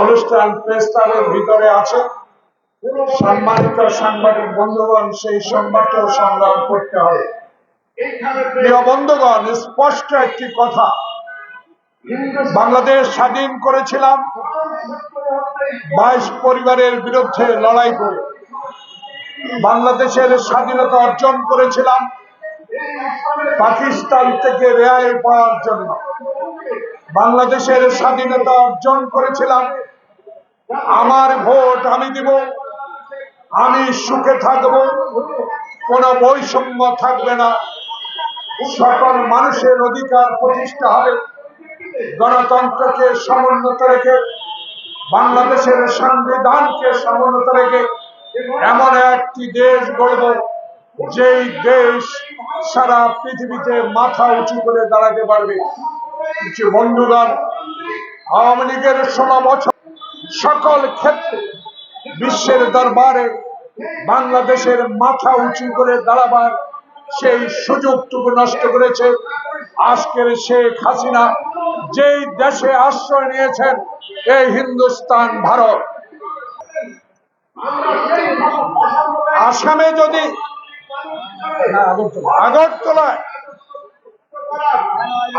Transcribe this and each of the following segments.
অনুষ্ঠান প্রেস ক্লাবের ভিতরে আছে। সম্মানিত সাংবাদিক বন্ধুগণ, সেই সংবাদটাও সংগ্রাম করতে হবে। প্রিয় বন্ধুগণ, স্পষ্ট একটি কথা। বাংলাদেশ স্বাধীন করেছিলাম, বাইশ পরিবারের বিরুদ্ধে লড়াই করে। বাংলাদেশের স্বাধীনতা অর্জন করেছিলাম, পাকিস্তান থেকে রেহাই পাওয়ার জন্য। বাংলাদেশের স্বাধীনতা অর্জন করেছিলাম। আমার ভোট আমি দিব, আমি সুখে থাকব, কোন বৈষম্য থাকবে না। সকল মানুষের অধিকার প্রতিষ্ঠা হবে। গণতন্ত্রকে সমুন্নত রেখে, বাংলাদেশের সংবিধানকে সমুন্নত রেখে এমন একটি দেশ গড়ব, যেই দেশ সারা পৃথিবীতে মাথা উঁচু করে দাঁড়াতে পারবে। কিছু বন্ধুগণ আওয়ামী লীগের ষোলো বছর সকল ক্ষেত্রে বিশ্বের দরবারে বাংলাদেশের মাথা উঁচু করে দাঁড়াবার সেই সুযোগটুকু নষ্ট করেছে আজকের শেখ হাসিনা। যেই দেশে আশ্রয় নিয়েছেন এই হিন্দুস্তান ভারত। আসামে যদি আগরতলায়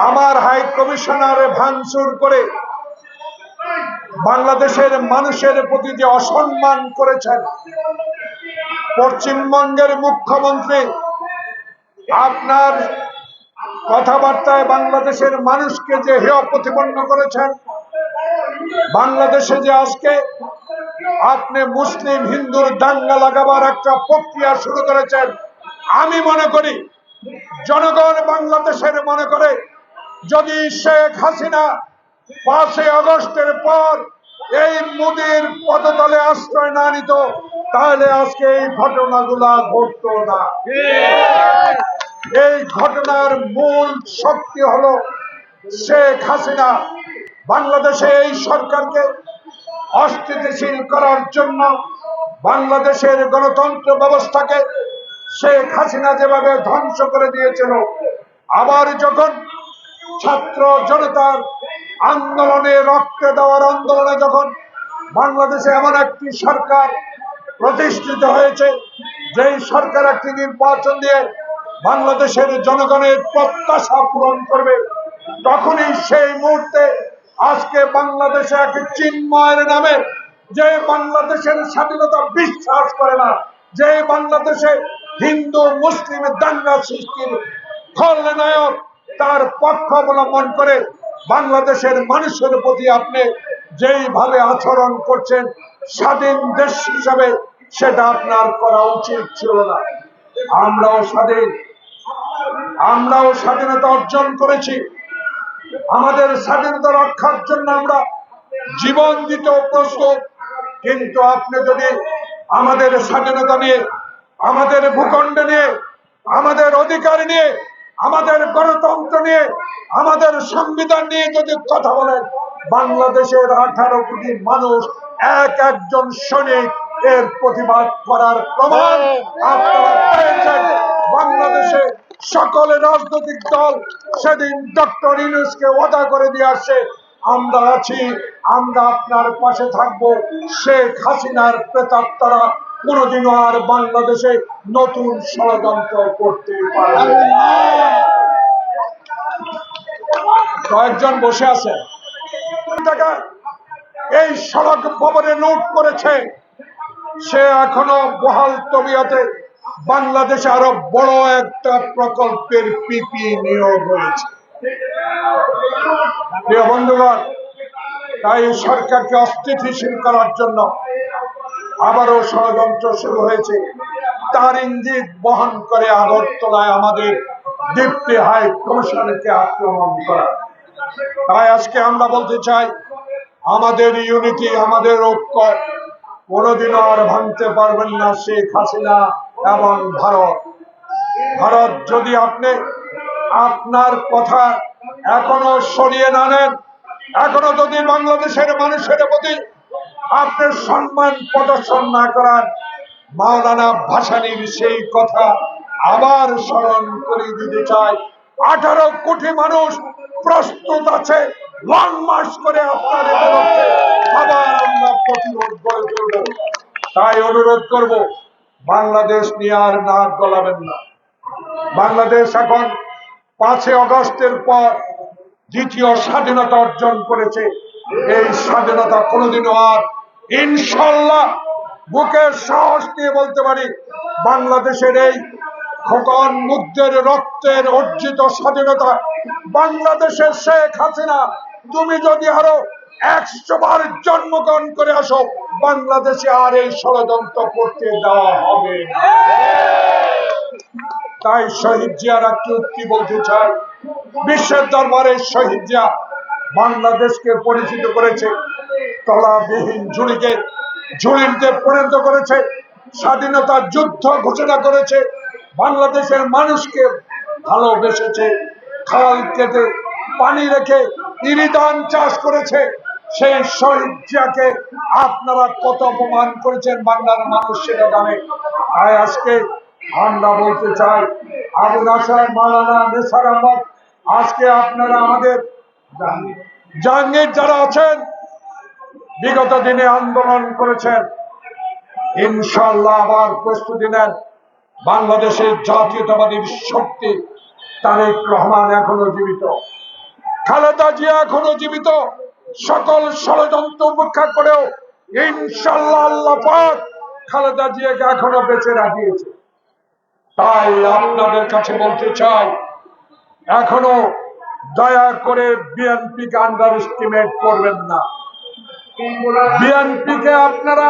আমার হাই কমিশনারে ভাঙচুর করে বাংলাদেশের মানুষের প্রতি যে অসম্মান করেছেন, পশ্চিমবঙ্গের মুখ্যমন্ত্রী, আপনার কথাবার্তায় বাংলাদেশের মানুষকে যে হেয় প্রতিপন্ন করেছেন, বাংলাদেশে যে আজকে আপনি মুসলিম হিন্দুর দাঙ্গা লাগাবার একটা প্রক্রিয়া শুরু করেছেন, আমি মনে করি জনগণ বাংলাদেশের মনে করে, যদি শেখ হাসিনা পাঁচই আগস্টের পর এই মোদীর পদতলে আশ্রয় না নিত, তাহলে আজকে এই ঘটনাগুলা ঘটত না। এই ঘটনার মূল শক্তি হলো শেখ হাসিনা। বাংলাদেশে এই সরকারকে অস্থিতিশীল করার জন্য বাংলাদেশের গণতন্ত্র ব্যবস্থাকে শেখ হাসিনা যেভাবে ধ্বংস করে দিয়েছিল, আবার যখন ছাত্র জনতার আন্দোলনে রক্তে দেওয়ার আন্দোলনে যখন বাংলাদেশে এমন একটি সরকার প্রতিষ্ঠিত হয়েছে, যেই সরকার একটি নির্বাচন দিয়ে বাংলাদেশের জনগণের প্রত্যাশা পূরণ করবে, তখনই সেই মুহূর্তে আজকে বাংলাদেশে এক চিন্ময়ের নামে যে বাংলাদেশের স্বাধীনতা বিশ্বাস করে না, যে বাংলাদেশে হিন্দু, মুসলিম, দাঙ্গা সৃষ্টির খলনায়ক তার পক্ষ অবলম্বন করে বাংলাদেশের মানুষের প্রতি আপনি যেইভাবে আচরণ করছেন, স্বাধীন দেশ হিসাবে সেটা আপনার করা উচিত ছিল না। আমরাও স্বাধীন। আমরাও স্বাধীনতা অর্জন করেছি। আমাদের স্বাধীনতা রক্ষার জন্য আমরা জীবন দিতেও প্রস্তুত। কিন্তু আপনি যদি আমাদের স্বাধীনতা নিয়ে আমাদের ভূখণ্ড নিয়ে, আমাদের অধিকার নিয়ে, আমাদের গণতন্ত্র নিয়ে, আমাদের সংবিধান নিয়ে যদি কথা বলেন বাংলাদেশের আঠারো কোটি মানুষ এক একজন সৈনিক এর প্রতিবাদ করার প্রমাণ আপনারা বাংলাদেশে সকল রাজনৈতিক দল সেদিন ডক্টর ইউনুসকে ওয়াদা করে দিয়ে আসছে আমরা আছি, আমরা আপনার পাশে থাকব। শেখ হাসিনার প্রেতাত্মারা কোনোদিনও আর বাংলাদেশে নতুন ষড়যন্ত্র করতে পারবে কয়েকজন বসে টাকা এই সড়ক ভবনে নোট করেছে। সে এখনও বহাল তবিয়তে বাংলাদেশে আরও বড় একটা প্রকল্পের পিপি নিয়োগ হয়েছে। প্রিয় বন্ধুগণ, তাই সরকারকে অস্থিতিশীল করার জন্য আবারও ষড়যন্ত্র শুরু হয়েছে। তার ইঙ্গিত বহন করে আগরতলায় আমাদের দীপ্তি হাই কমিশনকে আক্রমণ করা। তাই আজকে আমরা বলতে চাই, আমাদের ইউনিটি, আমাদের ঐক্য কোনোদিনও আর ভাঙতে পারবেন না শেখ হাসিনা এবং ভারত। ভারত যদি আপনি আপনার কথা এখনও সরিয়ে না নেন। এখনও যদি বাংলাদেশের মানুষের প্রতি আপনি সম্মান প্রদর্শন না করান, মাওলানা ভাসানির সেই কথা আবার স্মরণ করে দিতে চাই। আঠারো কোটি মানুষ প্রস্তুত আছে লং মার্চ করে আপনার আবার আমরা প্রতিরোধ গড়ে তুলব। তাই অনুরোধ করব, বাংলাদেশ নিয়ে আর নাক গলাবেন না। বাংলাদেশ এখন পাঁচই অগস্টের পর দ্বিতীয় স্বাধীনতা অর্জন করেছে এই স্বাধীনতা কোনোদিনও আর ইনশাল্লাহ বুকের সাহস নিয়ে বলতে পারি, বাংলাদেশের এই খোকন মুগ্ধের রক্তের অর্জিত স্বাধীনতা বাংলাদেশের শেখ হাসিনা, তুমি যদি আরও একশো বার জন্মগ্রহণ করে আসো, বাংলাদেশে আর এই ষড়যন্ত্র করতে দেওয়া হবে। তাই শহীদ জিয়ার উক্তি বলতে চাই বিশ্বের দরবারে শহীদ জিয়া বাংলাদেশকে পরিচিত করেছে, তলাবিহীন ঝুড়িকে ঝুড়িতে পরিণত করেছে স্বাধীনতার যুদ্ধ ঘোষণা করেছে, বাংলাদেশের মানুষকে ভালোবেসেছে, খাল কেটে পানি রেখে ইরিধান চাষ করেছে, সেই শহীদ জিয়াকে আপনারা কত অপমান করেছেন বাংলার মানুষ সেটা জানে। তাই আজকে আমরা বলতে চাই, আবু নাসার মালানা নেসার আহমদ, আজকে আপনারা আমাদের জাহাঙ্গীর যারা আছেন, বিগত দিনে আন্দোলন করেছেন ইনশাল্লাহ আবার প্রস্তুতি নেন। বাংলাদেশের জাতীয়তাবাদী শক্তি তারেক রহমান এখনও জীবিত। খালেদা জিয়া এখনও জীবিত। সকল ষড়যন্ত্র উপেক্ষা করেও ইনশাল্লাহ আল্লাহ পাক খালেদা জিয়াকে এখনও বেঁচে রাখিয়েছে। তাই আপনাদের কাছে বলতে চাই, এখনও দয়া করে বিএনপিকে আন্ডার এস্টিমেট করবেন না। বিএনপি কে আপনারা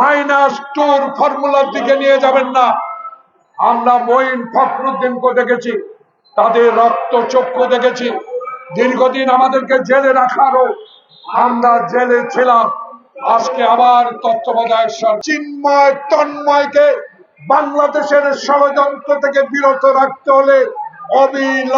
মাইনাস টুর ফর্মুলার দিকে নিয়ে যাবেন না। আমরা মঈন ফখরুদ্দিনকে দেখেছি, তাদের রক্ত চক্ষু দেখেছি। দীর্ঘদিন আমাদেরকে জেলে রাখারও আমরা জেলে ছিলাম। আজকে আবার তত্ত্বাবধায়ক চিন্ময় তন্ময়কে বাংলাদেশের ষড়যন্ত্র থেকে বিরত রাখতে হলে অবিলম্বে